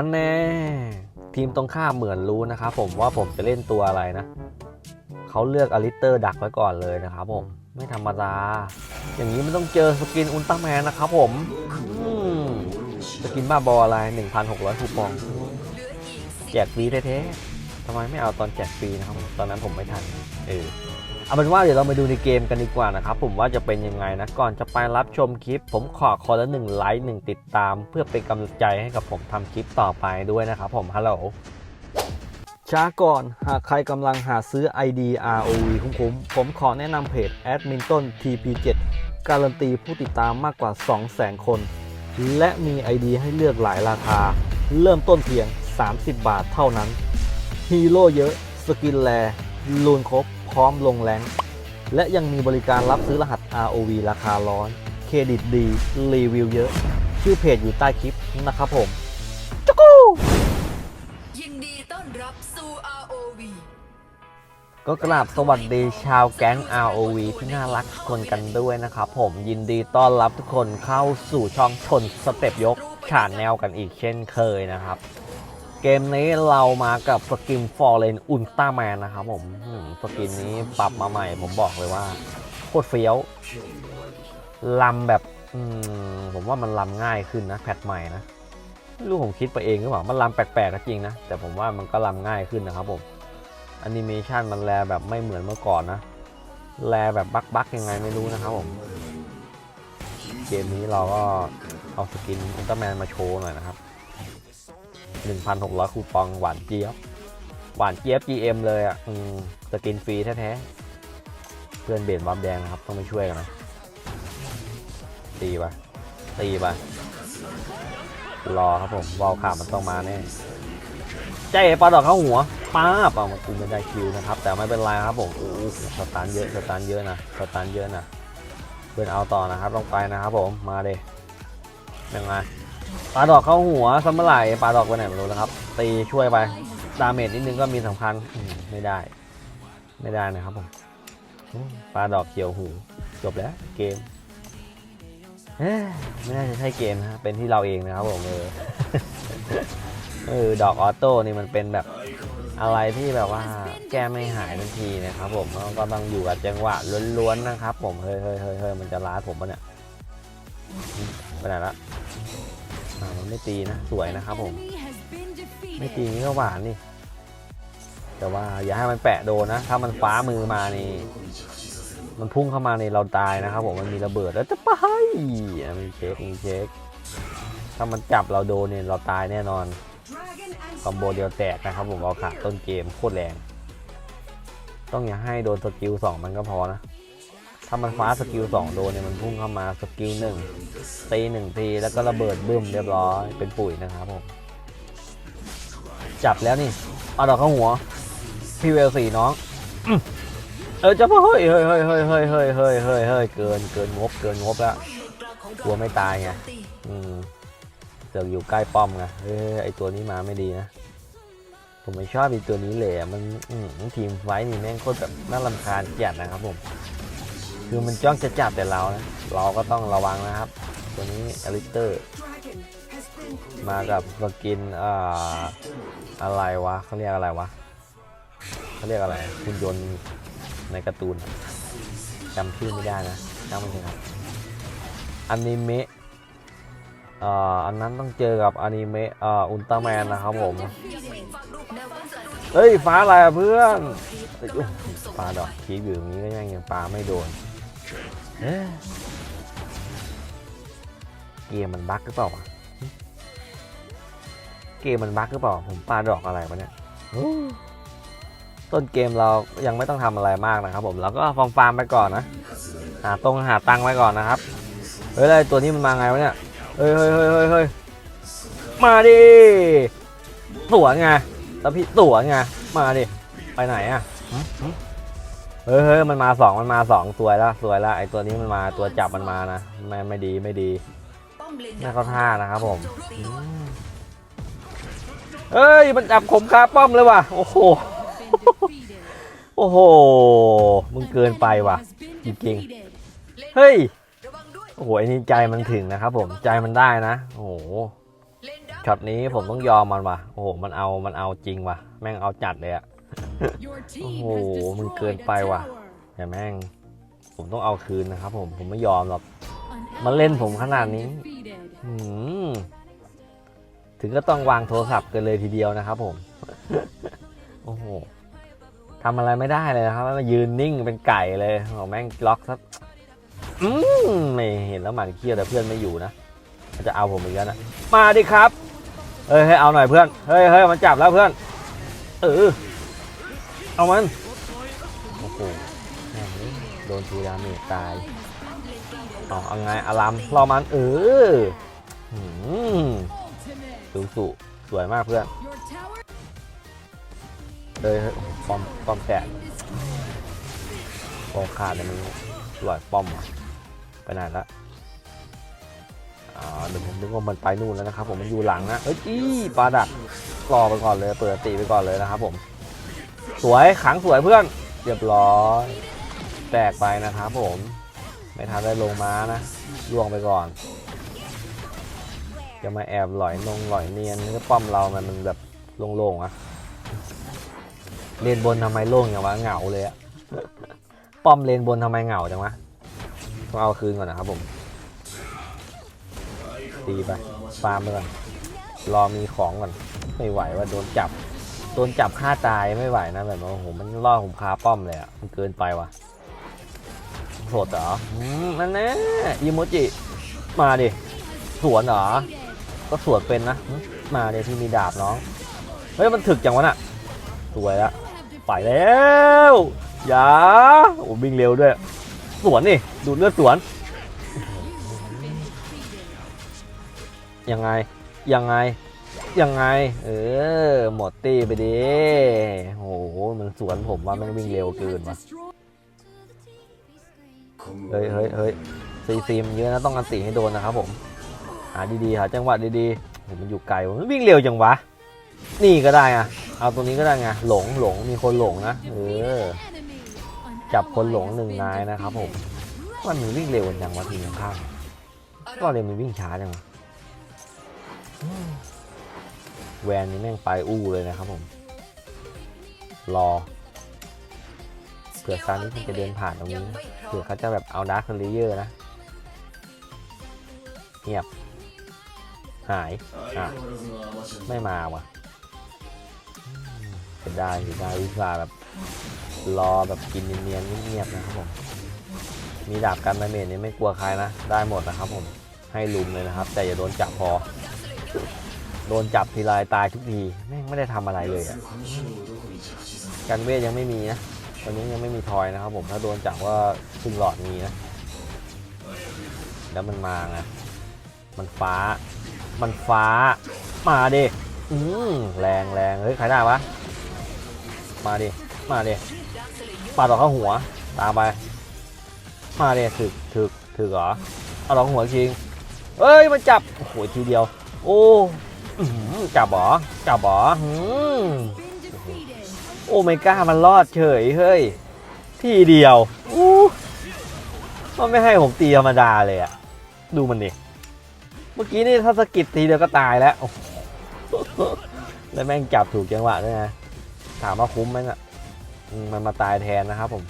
ฮันแน่ทีมตรงข้ามเหมือนรู้นะครับผมว่าผมจะเล่นตัวอะไรนะเขาเลือกอลิเตอร์ดักไว้ก่อนเลยนะครับผมไม่ธรรมดา อย่างนี้มันต้องเจอสกินอุลตร้าแมนนะครับผมสกินบ้าบออะไร 1,600คูปอง แจกฟรีแท้ๆทำไมไม่เอาตอนแจกฟรีนะครับตอนนั้นผมไม่ทัน เออ เอาเป็นว่าเดี๋ยวเรามาดูในเกมกันดีกว่านะครับผมว่าจะเป็นยังไงนะก่อนจะไปรับชมคลิป ผมขอคนละหนึ่งไลค์หนึ่งติดตาม เพื่อเป็นกำลังใจให้กับผมทำคลิปต่อไปด้วยนะครับผมฮัลโหลช้าก่อนหากใครกำลังหาซื้อ ID ROV คุ้มๆผมขอแนะนำเพจแอดมินต้น TP7 การันตีผู้ติดตามมากกว่า 200,000 คน และมี ID ให้เลือกหลายราคา เริ่มต้นเพียง 30 บาทเท่านั้น ฮีโร่เยอะ สกินแล ลูนครบ พร้อมลงแรงและยังมีบริการรับซื้อรหัส ROV ราคาร้อน เครดิตดี รีวิวเยอะ ชื่อเพจอยู่ใต้คลิปนะครับผมจุกูยินดีต้อนรับสู่ ROV ก็กราบสวัสดีชาวแก๊ง ROV ที่น่ารักทุกคนกันด้วยนะครับผมยินดีต้อนรับทุกคนเข้าสู่ช่องชนสเต็ปยกฉานแนวกันอีกเช่นเคยนะครับ เกมนี้เรามากับสกินฟอร์เรนอุลตร้าแมนนะครับผมสกินนี้ปรับมาใหม่ ผมบอกเลยว่า โคตรเฟี้ยวลำแบบผมว่ามันลำง่ายขึ้นนะ แพทใหม่นะไม่รู้ผมคิดไปเองหรือเปล่ามันลำแปลกๆก็จริงนะ แต่ผมว่ามันก็ลำง่ายขึ้นนะครับผมแอนิเมชันมันแลแบบไม่เหมือนเมื่อก่อนนะ แลแบบบักบักๆยังไงไม่รู้นะครับผม เกมนี้เราก็เอาสกินอุลตร้าแมนมาโชว์หน่อยนะครับ 1,600 คูปองหวานเจี๊ยบ หวานเจี๊ยบ GM เลยอะสกินฟรีแท้ๆ เพื่อนเบนบอมแดงนะครับ ต้องไปช่วยกันนะตีไปตีไปรอครับผมวอลขามันต้องมาแน่ใจปลาดอกเข้าหัวป้าบเอามากูไม่ได้คิวนะครับ แต่ไม่เป็นไรครับผมโอ้โหสตาร์เยอะสตาร์เยอะนะสตาร์เยอะนะเพื่อนเอาต่อนะครับต้องไปนะครับผมมาเดยังไง ปลาดอกเข้าหัวสมอไหร่ปลาดอกไปไหนไม่รู้นะครับ ตีช่วยไป ดาเมจนิดนึงก็มีสำคัญไม่ได้ ไม่ได้นะครับผมปลาดอกเขียวหู จบแล้วเกมไม่น่าจะใช่เกมนะเป็นที่เราเองนะครับผมเออเออดอกออโต้นี่มันเป็นแบบอะไรที่แบบว่าแก้ไม่หายทันทีนะครับผมก็ต้องอยู่กับจังหวะล้วนๆนะครับ ผมเฮ้ยเฮ้ยเฮ้ยเฮ้ยมันจะล้าผมปะเนี่ยไปไหนละ มันไม่ตีนะ สวยนะครับผม ไม่ตีนี่ก็หวานนี่ แต่ว่าอย่าให้มันแปะโดนนะ ถ้ามันฟ้ามือมานี่ มันพุ่งเข้ามาในเราตายนะครับผม มันมีระเบิดแล้วจะไปอะมีเช็คมีเช็ค ถ้ามันจับเราโดนเนี่ยเราตายแน่นอน คอมโบเดียวแตกนะครับผมเอาขาต้นเกมโคตรแรง ต้องอย่าให้โดนสกิล2มันก็พอนะ ถ้ามันฟ้าสกิล2โดนเนี่ยมันพุ่งเข้ามาสกิล1ตีหนึ่งทีแล้วก็ระเบิดบึ้มเรียบร้อยเป็นปุ๋ยนะครับผม จับแล้วนี่เอาดอกเข้าหัว พี่เวลสี่น้องอื้อเออจะพอเฮ้ยเฮ้ยเฮ้ยเฮ้ยเฮ้ยเฮ้ยเฮ้ยเฮ้ยเฮ้ยเกินเกินงบเกินงบแล้วกลัวไม่ตายไงอืมเสือกอยู่ใกล้ป้อมไงเฮ้ยไอตัวนี้มาไม่ดีนะผมไม่ชอบไอตัวนี้เลยมันอืมทีมไฟนี่แม่งโคตรแบบน่ารำคาญจัดนะครับผม คือมันจ้องจะจับแต่เรานะ เราก็ต้องระวังนะครับ ตัวนี้อลิสเตอร์ มากับสกินอ่าอะไรวะเขาเรียกอะไรวะเขาเรียกอะไรคุณยนต์ในการ์ตูนจำชื่อไม่ได้นะจำไม่ได้ครับอนิเมะอ่าอันนั้นต้องเจอกับอนิเมะอ่าอุลตร้าแมนนะครับผม เฮ้ย ฟ้าอะไรเพื่อนเฮ้ยโอ้โหปลาดอกคีบอยู่ตรงนี้ก็ยังยังปลาไม่โดน เอ๊ะเกมมันบั๊กหรือเปล่าเกมมันบั๊กหรือเปล่า ผมปาดอกอะไรวะเนี่ยต้นเกมเรายังไม่ต้องทำอะไรมากนะครับ ผมเราก็ฟาร์มฟาร์มไปก่อนนะ หาตรงหาตังค์ไว้ก่อนนะครับ เฮ้ยอะไรตัวนี้มันมาไงวะเนี่ย เฮ้ยเฮ้ยเฮ้ยเฮ้ยมาดิตั๋วไงแล้วพี่ตั๋วไง มาดิ ไปไหนอะ เฮ้ยเฮ้ยมันมาสองมันมาสองสวยแล้วสวยแล้วไอตัวนี้มันมาตัวจับมันมานะไม่ไม่ดีไม่ดีไม่เข้าท่านะครับผมเอ้ยมันจับขมคาป้อมเลยว่ะโอ้โหโอ้โหมึงเกินไปว่ะจริงเฮ้ยโอ้โหไอ้นี่ใจมันถึงนะครับผมใจมันได้นะโอ้โหชช็อตนี้ผมต้องยอมมันว่ะโอ้โหมันเอามันเอาจริงว่ะ แม่งเอาจัดเลยอะ โอ้โหโหมึมึงงเกิเกินนไปไปว่ะว่ะแต่แม่ง ผมต้องเอาคืนนะครับผม ผมไม่ยอมหรอก มาเล่เล่นนผผมมขขนานาดดนี้นี้อืมถึงก็ต้องวางโทรศัพท์กันเลยทีเดียวนะครับผม โอ้โหทำอะไรไม่ได้เลยนะครับมายืนนิ่งเป็นไก่เลยของแม่งล็อกซะอืมไม่เห็นแล้วหมันเครียดแต่เพื่อนไม่อยู่นะมันจะเอาผมอีกแล้วนะ มาดิครับ เฮ้ยเฮ้ยเอาหน่อยเพื่อน เฮ้ยเฮ้ยมันจับแล้วเพื่อน เออ เอามัน โอ้โหแม่โดนทีดาเมจตายเอาเอาไงอารามรอมันเออหืมสูสุสวยมากเพื่อนเฮ้ยเฮ้ยโอ้โหป้อมปอมแตกปอมขาดเลยมันลอยป้อมว่ะไปไหนละเดี๋ยวผมนึกว่ามันไปนู่นแล้วนะครับผมมันอยู่หลังนะเฮ้ยปลาดักรอไปก่อนเลย เปิดตีไปก่อนเลยนะครับผม สวยขังสวยเพื่อนเรียบร้อย แตกไปนะครับผม ไม่ทันได้ลงม้านะล่วงไปก่อน จะมาแอบหลอยนงหลอยเนียนก็ป้อมเรามันมันแบบโล่งๆอะเลนบนทำไมโล่งอย่างวะเหงาเลยอะป้อมเลนบนทำไมเหงาจังวะต้องเอาคืนก่อนนะครับผมตีไปฟาร์มไปก่อนรอมีของก่อนไม่ไหวว่าโดนจับ โดนจับฆ่าตายไม่ไหวนะแบบว่าโอ้โหมันล่อผมคาป้อมเลยอะมันเกินไปว่ะสดเหรออืมนั่นแน่อิโมจิมาดิสวนเหรอก็สวนเป็นนะ มาเดี๋ยวที่มีดาบน้อง เฮ้ยมันถึกจังวะน่ะสวยละไปแล้วอย่าโอ้วิ่งเร็วด้วย สวนนี่ดูดเลือดสวน ยังไง ยังไง ยังไง เออ หมดตีไปดิโอ้โหมันสวนผมว่าแมันวิ่งเร็วเกินว่ะเฮ้ยเฮ้ยเฮ้ยซีซีมเยอะนะต้องอันติให้โดนนะครับผม หาดีๆ หาจังหวะดีๆโหมันอยู่ไกลว่ะมันวิ่งเร็วจังวะ นี่ก็ได้อะเอาตัวนี้ก็ได้ไง หลงหลงมีคนหลงนะ เออ จับคนหลงหนึ่งนายนะครับผม มันมันวิ่งเร็วจังวะทีมข้างก็เลยมันวิ่งช้าจังวะ แวนนี้แม่งไปอู้เลยนะครับผม รอเผื่อซานี่จะเดินผ่านตรงนี้เผื่อเขาจะแบบเอาดาร์คเลเยอร์นะเงียบหายอะไม่มาว่ะอืมเสียดายเสียดายวิชาแบบรอแบบกินเนียนๆเงียบๆนะครับผม มีดาบกันดาเมจนี่ไม่กลัวใครนะ ได้หมดนะครับผมให้ลุมเลยนะครับ แต่อย่าโดนจับพอ โดนจับทีไรตายทุกทีแม่งไม่ได้ทำอะไรเลยอะกันเวทยังไม่มีนะตอนนี้ยังไม่มีทอยนะครับผมถ้าโดนจับว่าซึ่งหลอดมีนะ แล้วมันมาไงมันฟ้า มันฟ้า มาดิอืมแรงแรงเฮ้ยใครได้วะมาดิมาดิปาดออกเข้าหัว ตามไป มาดิถึกถึกถึกเหรอเอาดอกหัวคิงเอ้ยมันจับโอ้โหทีเดียว โอ้ อื้อหือจับหรอจับหรอหืมโอเมก้ามันรอดเฉยเฮ้ย ทีเดียวอู้มันไม่ให้ผมตีธรรมดาเลยอะดูมันดิเมื่อกี้นี่ถ้าสกิดทีเดียวก็ตายแล้ว แล้วแม่งจับถูกจังหวะด้วยนะ ถามว่าคุ้มไหมนะมมันมาตายแทนนะครับผม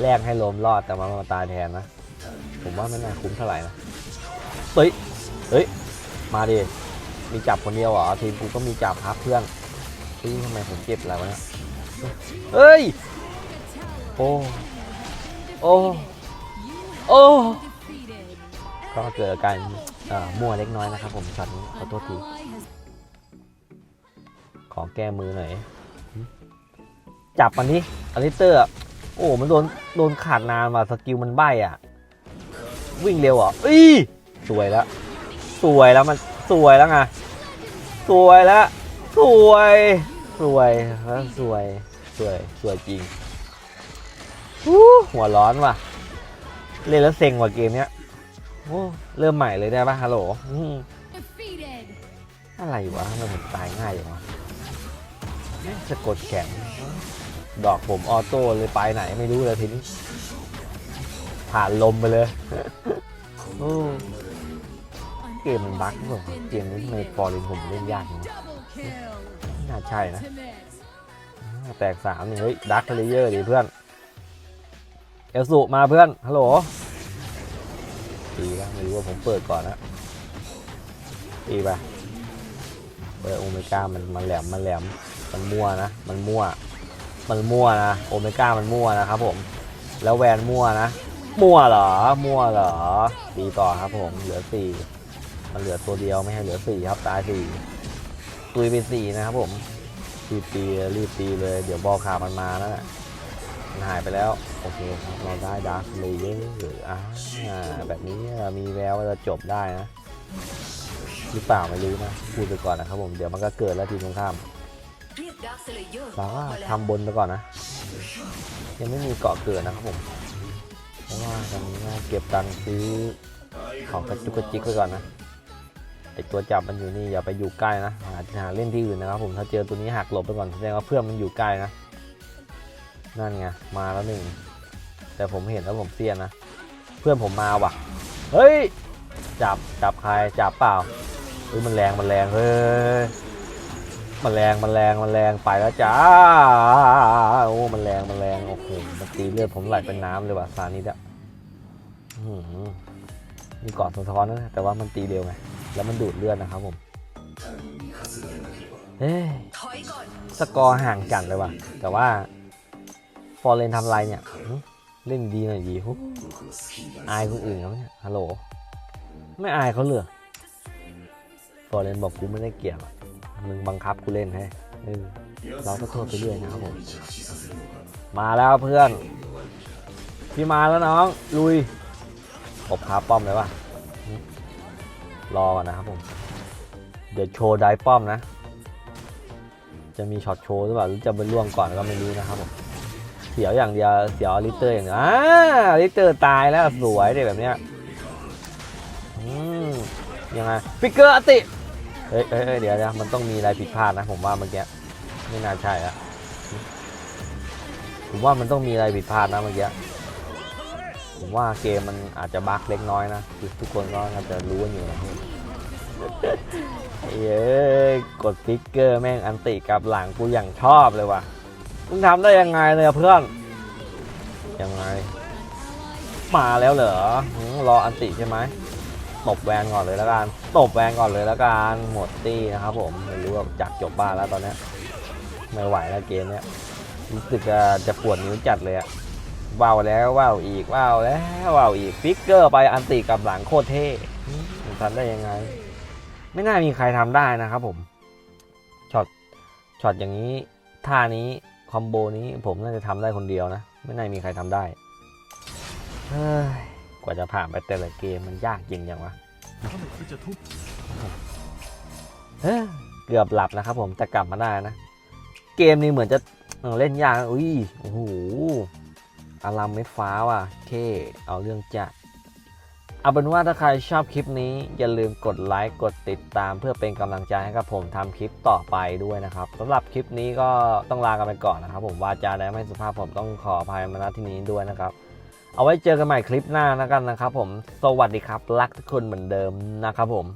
แลกให้ลมรอดแต่มันมาตายแทนนะ ผมว่าไม่น่าคุ้มเท่าไหร่นะ เฮ้ย เฮ้ย มาดิ มีจับคนเดียวเหรอทีมกูก็มีจับครับเพื่อนเฮ้ยทำไมผมเจ็บอะไรวะเนี่ยเฮ้ยโอ้โอ้โอ้ก็เกิดอาการอ่อมั่วเล็กน้อยนะครับผมช็อตนี้ขอโทษทีขอแก้มือหน่อยจับมันนี้อลิเตอร์อะโอ้มันโดนโดนขาดนานว่ะสกิลมันใบอะ วิ่งเร็วอะอีสวยแล้ว สวยแล้วมัน สวยแล้วไงสวยแล้วสวยสวยแล้วสวยสวยสวยจริงหัวร้อนว่ะ เล่นแล้วเซ็งว่ะเกมเนี้ยโอ้เริ่มใหม่เลยได้ปะฮัลโหลอืมอะไรวะทำไมผมตายง่ายอย่างวะแม่งสะกดแขนดอกผมออโต้เลยไปไหนไม่รู้เลยทีนี้ผ่านลมไปเลย เกมมันบั๊กหรือเปล่าเกมนี้ทำไมฟอร์เรนผมเล่นยากอย่างนี้ไม่น่าใช่นะ แตกสามนี่เฮ้ยดักเลเยอร์ดิเพื่อน เอลสุมาเพื่อน ฮัลโหลตีแล้วไม่รู้ว่าผมเปิดก่อนนะตีไปเปิดโอเมก้ามันมันแหลมมันแหลมมันมั่วนะ มันมั่ว มันมั่วนะโอเมก้ามันมั่วนะครับผม แล้วแวนมั่วนะ มั่วเหรอ มั่วเหรอตีต่อครับผม เหลือสี่ มันเหลือตัวเดียวไม่ให้เหลือสี่ครับตายสี่ตุยไปสี่นะครับผมรีบตีรีบตีเลย เดี๋ยวบอลขามันมานั่นแหละมันหายไปแล้ว โอเคครับ เราได้ดาร์คเลเยอร์อ่าแบบนี้มีแววว่าจะจบได้นะหรือเปล่าไม่รู้นะพูดไปก่อนนะครับผมเดี๋ยวมันก็เกิดแล้วทีมตรงข้ามเรียกดาร์คสเลเยอร์เราก็ทำบนไปก่อนนะ ยังไม่มีเกาะเกิดนะครับผมเพราะว่าตอนนี้เก็บตังค์ซื้อของกระจุกกระจิกไว้ก่อนนะ ไอตัวจับมันอยู่นี่อย่าไปอยู่ใกล้นะหาจจะหาเล่นที่อื่นนะครับผมถ้าเจอตัวนี้หักหลบไปก่อนแสดงว่าเพื่อนมันอยู่ใกล้นะนั่นไงมาแล้วหนึ่งแต่ผมเห็นแล้วผมเสียนะ เพื่อนผมมาว่ะ เฮ้ย จับจับใครจับเปล่าเฮ้ยมันแรงมันแรงเฮ้ยมันแรงมันแรงมันแรงไปแล้วจ้าโอ้มันแรงมันแรงโอ้โหมันตีเลือดผมไหลเป็นน้ำเลยว่ะซานิดอะอื้อหือ มีเกาะสะท้อนนะแต่ว่ามันตีเร็วไงแล้วมันดูดเลือดนะครับผมเอ้ยถอสกอร์ห่างกันเลยว่ะ แต่ว่าฟอร์เรนทำไรเนี่ยเล่นดีหน่อยดีฮุบอายคนอื่นเขาเนี่ยฮัลโหล ไม่อายเขาเลยฟอร์เรนบอกกูไม่ได้เกี่ยวมึงบังคับกูเล่นให้เออเราก็โทษไปเรื่อยนะครับผม มาแล้วเพื่อน พี่มาแล้วน้อง ลุย อบคาป้อมเลยป่ะรอก่อนนะครับผม เดี๋ยวโชว์ได้ป้อมนะ จะมีช็อตโชว์หรือเปล่าหรือจะไปล่วงก่อนก็ไม่รู้นะครับผมเสียวอย่างเดียวเสียวลิเตอร์อย่างเดียวอ่าลิเตอร์ตายแล้วสวยเลยแบบเนี้ยยังไงฟิกเกอร์อติเฮ้ยเฮ้ยเดี๋ยวเดี๋ยวมันต้องมีอะไรผิดพลาดนะ ผมว่าเมื่อกี้ไม่น่าใช่อะผมว่ามันต้องมีอะไรผิดพลาดนะเมื่อกี้ ผมว่าเกมมันอาจจะบั๊กเล็กน้อยนะคือทุกคนก็น่าจะรู้กันอยู่นะเย้กดฟิกเกอร์แม่งอันติกลับหลังกูอย่างชอบเลยว่ะมึงทำได้ยังไงเนี่ยเพื่อนยังไง มาแล้วเหรอรออันติใช่ไหมตบแวนก่อนเลยแล้วกันตบแวนก่อนเลยแล้วกันหมดตี้นะครับผมไม่รู้ว่าจักจบบ้านแล้วตอนนี้ไม่ไหวแล้วเกมเนี้ยรู้สึกจะจะปวดนิ้วจัดเลยอะ ว้าวแล้วว้าวอีกว้าวแล้วว้าวอีกฟิกเกอร์ไปอันติกับหลังโคตรเท่หืมมึงทำได้ยังไง ไม่น่ามีใครทำได้นะครับผมช็อตช็อตอย่างนี้ท่านี้คอมโบนี้ผมน่าจะทำได้คนเดียวนะ ไม่น่ามีใครทำได้เฮ้ยกว่าจะผ่านไปแต่ละเกมมันยากจริงอย่างวะเกือบหลับนะครับผมแต่กลับมาได้นะ เกมนี้เหมือนจะเล่นยากอุ้ยโอ้โห อารามไม่ฟ้าว่ะเท่เอาเรื่องจัดเอาเป็นว่าถ้าใครชอบคลิปนี้ อย่าลืมกดไลค์กดติดตาม เพื่อเป็นกำลังใจให้กับผมทำคลิปต่อไปด้วยนะครับสำหรับคลิปนี้ก็ต้องลากันไปก่อนนะครับ ผมวาจาและไม่สุภาพผมต้องขออภัยมาณที่นี้ด้วยนะครับ เอาไว้เจอกันใหม่คลิปหน้าแล้วกันนะครับ ผมสวัสดีครับ รักทุกคนเหมือนเดิมนะครับผม